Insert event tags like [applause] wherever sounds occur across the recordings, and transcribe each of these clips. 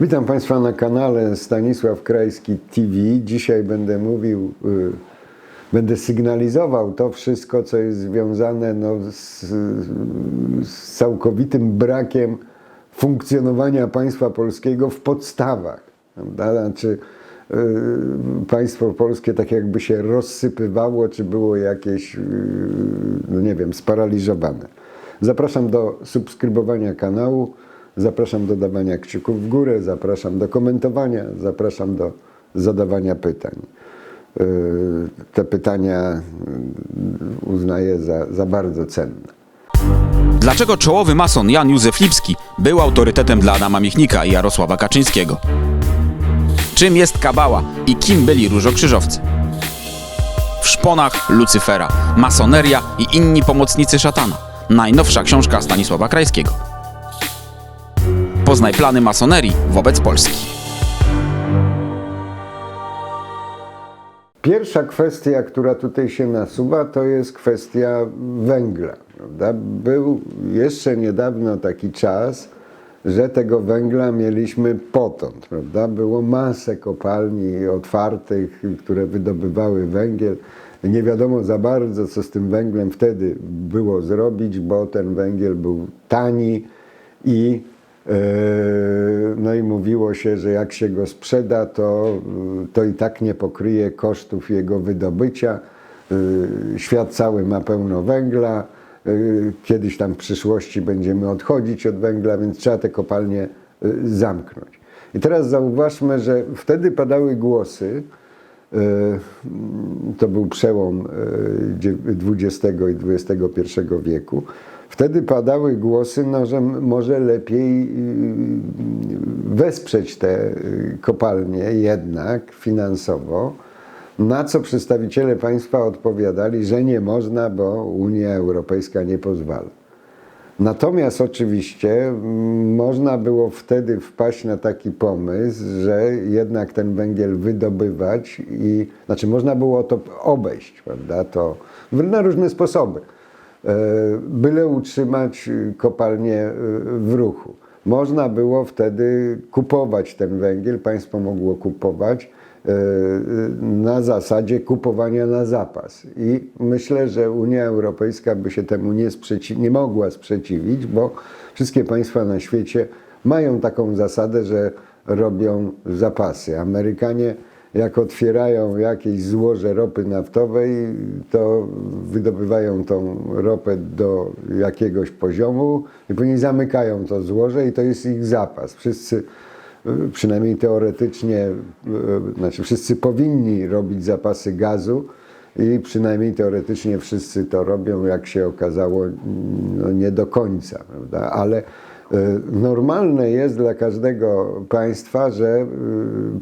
Witam Państwa na kanale Stanisław Krajski TV. Dzisiaj będę mówił, y, będę sygnalizował to wszystko, co jest związane no, z, z całkowitym brakiem funkcjonowania państwa polskiego w podstawach. Prawda? Znaczy, y, państwo polskie tak jakby się rozsypywało, czy było jakieś, y, no nie wiem, sparaliżowane. Zapraszam do subskrybowania kanału. Zapraszam do dawania kciuków w górę, zapraszam do komentowania, zapraszam do zadawania pytań. Yy, Te pytania yy, uznaję za, za bardzo cenne. Dlaczego czołowy mason Jan Józef Lipski był autorytetem dla Adama Michnika i Jarosława Kaczyńskiego? Czym jest kabała i kim byli różokrzyżowcy? W szponach Lucyfera, masoneria i inni pomocnicy szatana. Najnowsza książka Stanisława Krajskiego. Poznaj plany masonerii wobec Polski. Pierwsza kwestia, która tutaj się nasuwa, to jest kwestia węgla. Prawda? Był jeszcze niedawno taki czas, że tego węgla mieliśmy potąd. Prawda? Było masę kopalni otwartych, które wydobywały węgiel. Nie wiadomo za bardzo, co z tym węglem wtedy było zrobić, bo ten węgiel był tani i no i mówiło się, że jak się go sprzeda, to, to i tak nie pokryje kosztów jego wydobycia. E, Świat cały ma pełno węgla. Kiedyś tam w przyszłości będziemy odchodzić od węgla, więc trzeba te kopalnie zamknąć. I teraz zauważmy, że wtedy padały głosy, to był przełom XX i XXI wieku. Wtedy padały głosy, no, że może lepiej y, wesprzeć te y, kopalnie jednak finansowo, na co przedstawiciele państwa odpowiadali, że nie można, bo Unia Europejska nie pozwala. Natomiast oczywiście można było wtedy wpaść na taki pomysł, że jednak ten węgiel wydobywać i znaczy można było to obejść, prawda? To na różne sposoby. E, Byle utrzymać y, kopalnię y, w ruchu. Można było wtedy kupować ten węgiel, państwo mogło kupować e, y, na zasadzie kupowania na zapas. I myślę, że Unia Europejska by się temu nie, sprzeci- nie mogła sprzeciwić, bo wszystkie państwa na świecie mają taką zasadę, że robią zapasy. Amerykanie jak otwierają jakieś złoże ropy naftowej, to wydobywają tą ropę do jakiegoś poziomu i później zamykają to złoże i to jest ich zapas. Wszyscy przynajmniej teoretycznie, y, znaczy wszyscy powinni robić zapasy gazu i przynajmniej teoretycznie wszyscy to robią, jak się okazało, no nie do końca, prawda? Ale normalne jest dla każdego państwa, że y,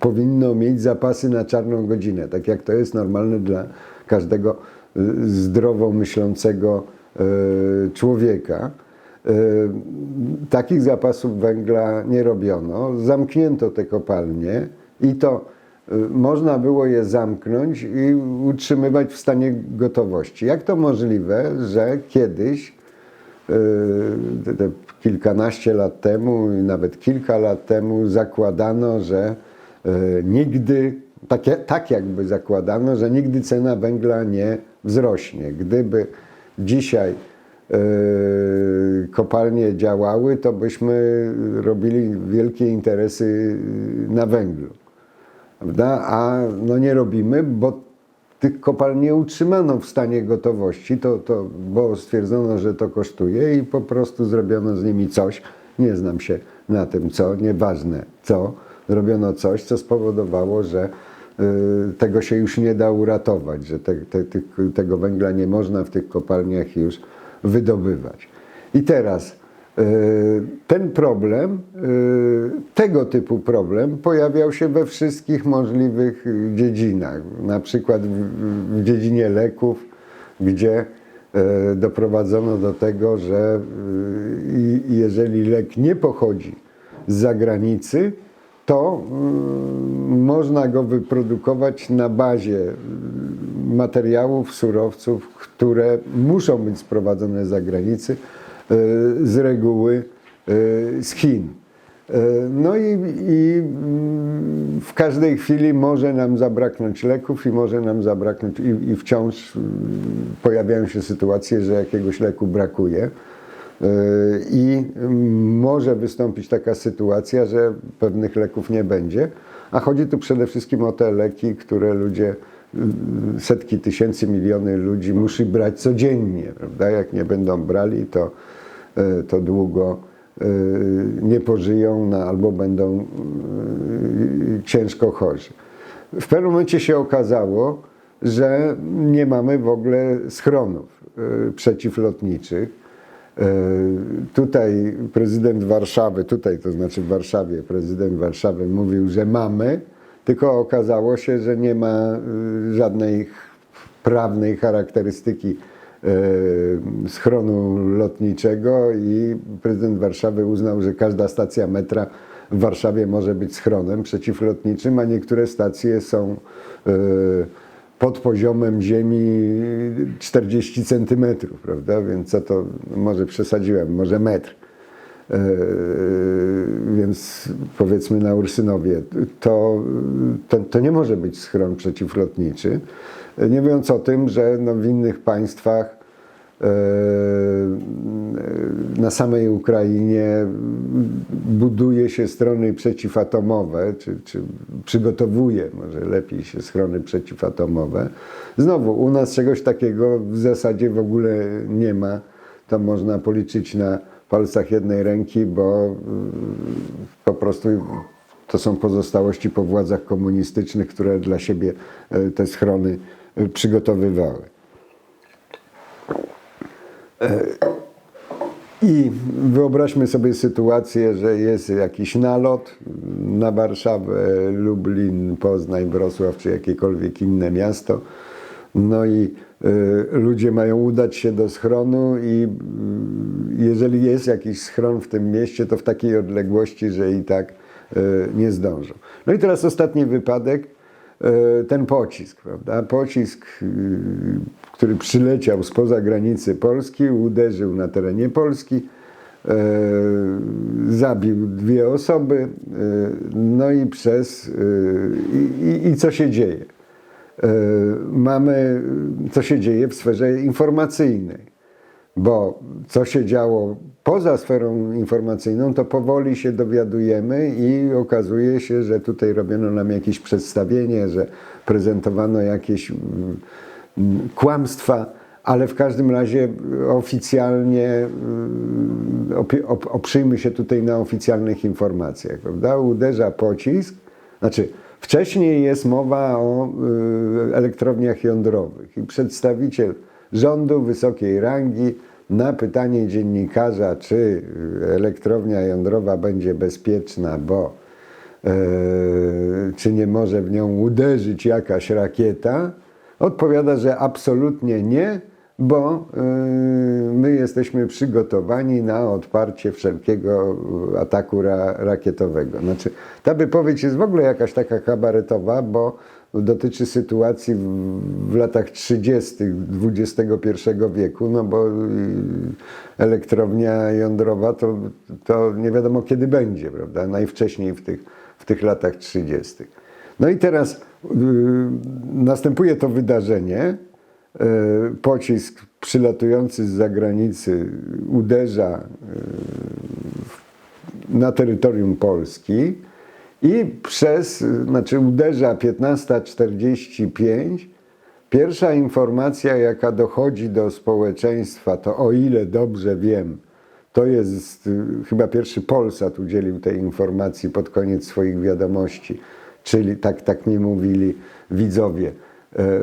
powinno mieć zapasy na czarną godzinę, tak jak to jest normalne dla każdego y, zdrowo myślącego człowieka. Takich zapasów węgla nie robiono. Zamknięto te kopalnie i to można było je zamknąć i utrzymywać w stanie gotowości. Jak to możliwe, że kiedyś, te- te kilkanaście lat temu nawet kilka lat temu zakładano, że y, nigdy, tak, tak jakby zakładano, że nigdy cena węgla nie wzrośnie. Gdyby dzisiaj y, kopalnie działały, to byśmy robili wielkie interesy na węglu. A no nie robimy, bo tych kopalń nie utrzymano w stanie gotowości, to, to, bo stwierdzono, że to kosztuje i po prostu zrobiono z nimi coś, nie znam się na tym co, nieważne co, zrobiono coś, co spowodowało, że y, tego się już nie da uratować, że te, te, tych, tego węgla nie można w tych kopalniach już wydobywać. I teraz ten problem, y, tego typu problem pojawiał się we wszystkich możliwych y, dziedzinach. Na przykład w, dziedzinie leków, gdzie doprowadzono do tego, że jeżeli lek nie pochodzi z zagranicy, to można go wyprodukować na bazie materiałów, surowców, które muszą być sprowadzone z zagranicy, z reguły y, z Chin. E, No i, i w każdej chwili może nam zabraknąć leków i może nam zabraknąć i, i wciąż pojawiają się sytuacje, że jakiegoś leku brakuje. I może wystąpić taka sytuacja, że pewnych leków nie będzie, a chodzi tu przede wszystkim o te leki, które ludzie, setki tysięcy, miliony ludzi musi brać codziennie, prawda? Jak nie będą brali, to, e, to długo e, nie pożyją no, albo będą e, ciężko chorzy. W pewnym momencie się okazało, że nie mamy w ogóle schronów przeciwlotniczych. Tutaj prezydent Warszawy, tutaj to znaczy w Warszawie, prezydent Warszawy mówił, że mamy, tylko okazało się, że nie ma y, żadnej prawnej charakterystyki e, schronu lotniczego i prezydent Warszawy uznał, że każda stacja metra w Warszawie może być schronem przeciwlotniczym, a niektóre stacje są e, pod poziomem ziemi 40 centymetrów, prawda? Więc co to, może przesadziłem, może metr. E, więc powiedzmy na Ursynowie, to, to, to nie może być schron przeciwlotniczy. Nie mówiąc o tym, że no w innych państwach e, na samej Ukrainie buduje się strony przeciwatomowe, czy, czy przygotowuje, może lepiej się schrony przeciwatomowe. Znowu, u nas czegoś takiego w zasadzie w ogóle nie ma. To można policzyć na palcach jednej ręki, bo y, po prostu to są pozostałości po władzach komunistycznych, które dla siebie y, te schrony y, przygotowywały. I wyobraźmy sobie sytuację, że jest jakiś nalot na Warszawę, Lublin, Poznań, Wrocław czy jakiekolwiek inne miasto. No i y, ludzie mają udać się do schronu i y, jeżeli jest jakiś schron w tym mieście, to w takiej odległości, że i tak y, nie zdążą. No i teraz ostatni wypadek, ten pocisk, prawda? Pocisk, który przyleciał spoza granicy Polski, uderzył na terenie Polski, zabił dwie osoby, no i przez. I, i, I co się dzieje? E, Mamy, co się dzieje w sferze informacyjnej, bo co się działo poza sferą informacyjną, to powoli się dowiadujemy i okazuje się, że tutaj robiono nam jakieś przedstawienie, że prezentowano jakieś mm, mm, kłamstwa, ale w każdym razie oficjalnie op- oprzyjmy się tutaj na oficjalnych informacjach, prawda? Uderza pocisk, znaczy wcześniej jest mowa o y, elektrowniach jądrowych i przedstawiciel rządu wysokiej rangi na pytanie dziennikarza, czy y, elektrownia jądrowa będzie bezpieczna, bo e, czy nie może w nią uderzyć jakaś rakieta, odpowiada, że absolutnie nie, bo e, my jesteśmy przygotowani na odparcie wszelkiego ataku ra, rakietowego. Znaczy, ta wypowiedź jest w ogóle jakaś taka kabaretowa, bo dotyczy sytuacji w, w latach 30. XXI wieku, no bo y, elektrownia jądrowa to, to nie wiadomo kiedy będzie, prawda? Najwcześniej w tych, w tych latach 30. No i teraz y, następuje to wydarzenie. Y, pocisk przylatujący z zagranicy uderza y, na terytorium Polski i przez, znaczy uderza 15.45. Pierwsza informacja, jaka dochodzi do społeczeństwa, to o ile dobrze wiem, to jest chyba pierwszy Polsat udzielił tej informacji pod koniec swoich wiadomości, czyli tak, tak mi mówili widzowie, e,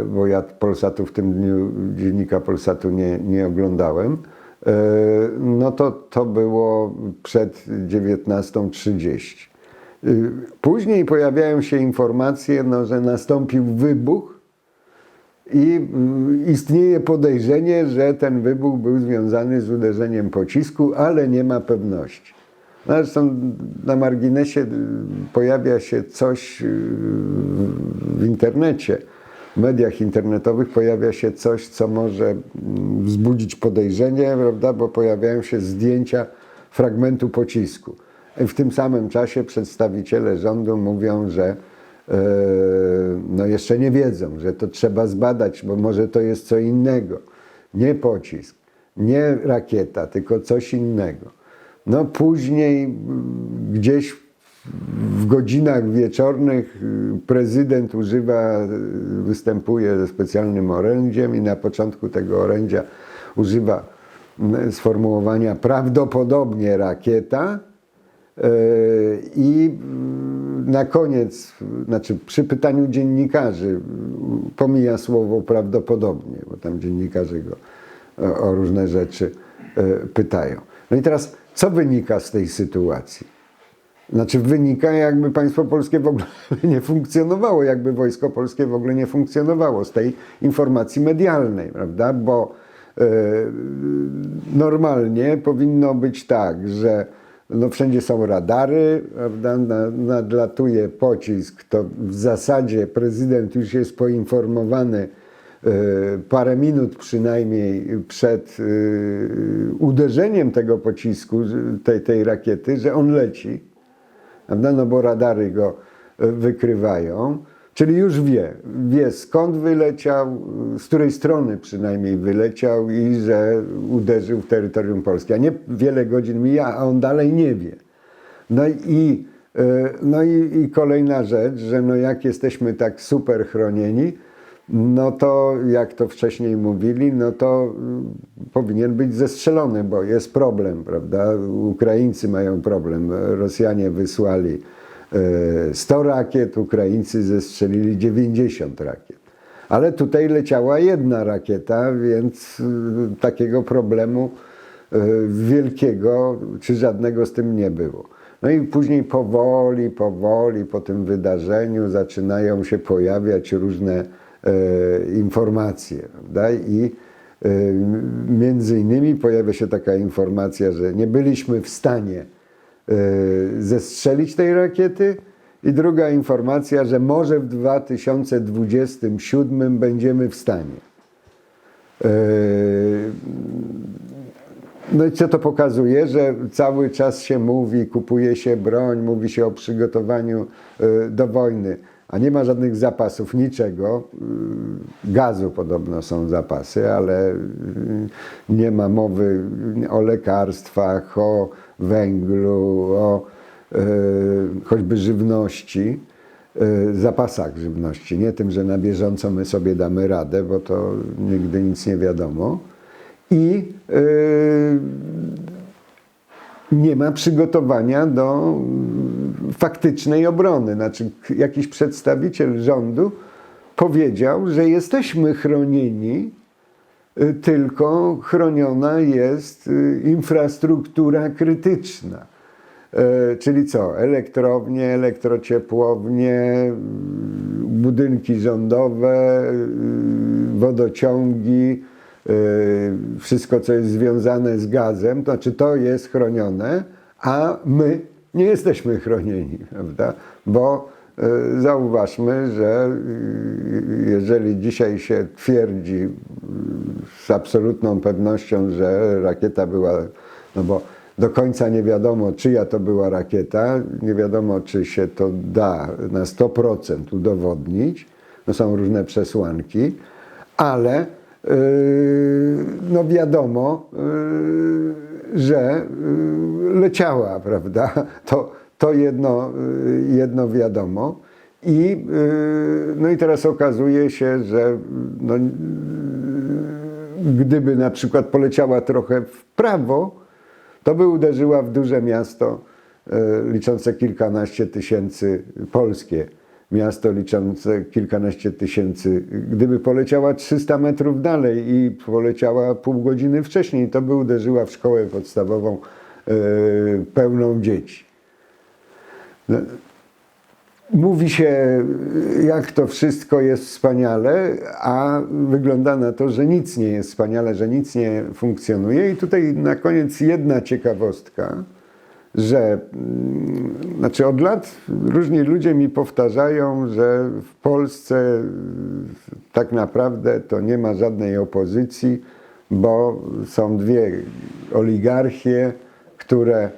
bo ja Polsatu w tym dniu, dziennika Polsatu nie, nie oglądałem. E, No to, to było przed 19.30. Y, Później pojawiają się informacje, no, że nastąpił wybuch i mm, istnieje podejrzenie, że ten wybuch był związany z uderzeniem pocisku, ale nie ma pewności. No, Zresztą na marginesie y, pojawia się coś y, w internecie, mediach internetowych pojawia się coś, co może mm, wzbudzić podejrzenie, prawda? bo pojawiają się zdjęcia fragmentu pocisku. W tym samym czasie przedstawiciele rządu mówią, że e, no jeszcze nie wiedzą, że to trzeba zbadać, bo może to jest co innego. Nie pocisk, nie rakieta, tylko coś innego. No później mm, gdzieś w godzinach wieczornych y, prezydent używa, y, występuje ze specjalnym orędziem i na początku tego orędzia używa sformułowania prawdopodobnie rakieta y, i na koniec, znaczy przy pytaniu dziennikarzy y, pomija słowo prawdopodobnie, bo tam dziennikarze go o, różne rzeczy y, pytają. No i teraz, co wynika z tej sytuacji? Znaczy wynika, jakby państwo polskie w ogóle [laughs] nie funkcjonowało, jakby wojsko polskie w ogóle nie funkcjonowało z tej informacji medialnej, prawda? Bo e, normalnie powinno być tak, że no wszędzie są radary, prawda? Na, nadlatuje pocisk, to w zasadzie prezydent już jest poinformowany e, parę minut przynajmniej przed e, uderzeniem tego pocisku, tej, tej rakiety, że on leci prawda? No bo radary go e, wykrywają, czyli już wie, wie skąd wyleciał, z której strony przynajmniej wyleciał i że uderzył w terytorium Polski. A nie wiele godzin mija, a on dalej nie wie. No i, e, no i, i kolejna rzecz, że no jak jesteśmy tak super chronieni, no to jak to wcześniej mówili, no to y, powinien być zestrzelony, bo jest problem, prawda? Ukraińcy mają problem. Rosjanie wysłali e, 100 rakiet, Ukraińcy zestrzelili 90 rakiet. Ale tutaj leciała jedna rakieta, więc y, takiego problemu e, wielkiego czy żadnego z tym nie było. No i później powoli, powoli po tym wydarzeniu zaczynają się pojawiać różne e, informacje, prawda? I e, między innymi pojawia się taka informacja, że nie byliśmy w stanie e, zestrzelić tej rakiety. I druga informacja, że może w 2027 będziemy w stanie. E, no i co to pokazuje? Że cały czas się mówi, kupuje się broń, mówi się o przygotowaniu e, do wojny, a nie ma żadnych zapasów, niczego. E, Gazu podobno są zapasy, ale e, nie ma mowy o lekarstwach, o węglu, o e, choćby żywności, zapasach żywności. Nie tym, że na bieżąco my sobie damy radę, bo to nigdy nic nie wiadomo. I nie ma przygotowania do faktycznej obrony. Znaczy, jakiś przedstawiciel rządu powiedział, że jesteśmy chronieni, y, tylko chroniona jest y, infrastruktura krytyczna. E, Czyli co? Elektrownie, elektrociepłownie, budynki rządowe, y, wodociągi, wszystko, co jest związane z gazem, to znaczy to jest chronione, a my nie jesteśmy chronieni, [laughs] prawda? Bo y, zauważmy, że y, jeżeli dzisiaj się twierdzi y, z absolutną pewnością, że rakieta była, no bo do końca nie wiadomo, czyja to była rakieta, nie wiadomo, czy się to da na 100% udowodnić, no są różne przesłanki, ale no wiadomo, yy, że yy, leciała, prawda? [laughs] To, to jedno, yy, jedno wiadomo. I, yy, no i teraz okazuje się, że no, gdyby na przykład poleciała trochę w prawo, to by uderzyła w duże miasto liczące kilkanaście tysięcy, polskie miasto liczące kilkanaście tysięcy. Gdyby poleciała 300 metrów dalej i poleciała pół godziny wcześniej, to by uderzyła w szkołę podstawową e, pełną dzieci. No, Mówi się, jak to wszystko jest wspaniale, a wygląda na to, że nic nie jest wspaniale, że nic nie funkcjonuje. I tutaj na koniec jedna ciekawostka, że mm, znaczy od lat różni ludzie mi powtarzają, że w Polsce y, tak naprawdę to nie ma żadnej opozycji, bo są dwie oligarchie, które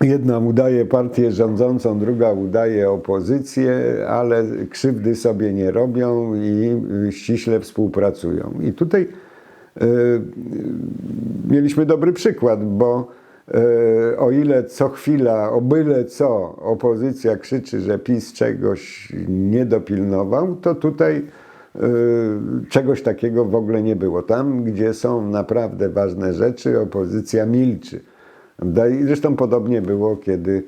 Jedna udaje partię rządzącą, druga udaje opozycję, ale krzywdy sobie nie robią i ściśle współpracują. I tutaj mieliśmy dobry przykład, bo y, o ile co chwila, o byle co opozycja krzyczy, że PiS czegoś nie dopilnował, to tutaj czegoś takiego w ogóle nie było. Tam, gdzie są naprawdę ważne rzeczy, opozycja milczy. I Zresztą podobnie było, kiedy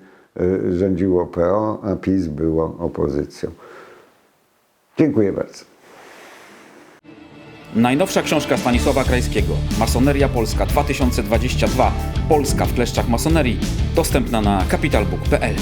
rządziło PO, a PiS było opozycją. Dziękuję bardzo. Najnowsza książka Stanisława Krajskiego Masoneria Polska 2022 Polska w kleszczach masonerii dostępna na capitalbook.pl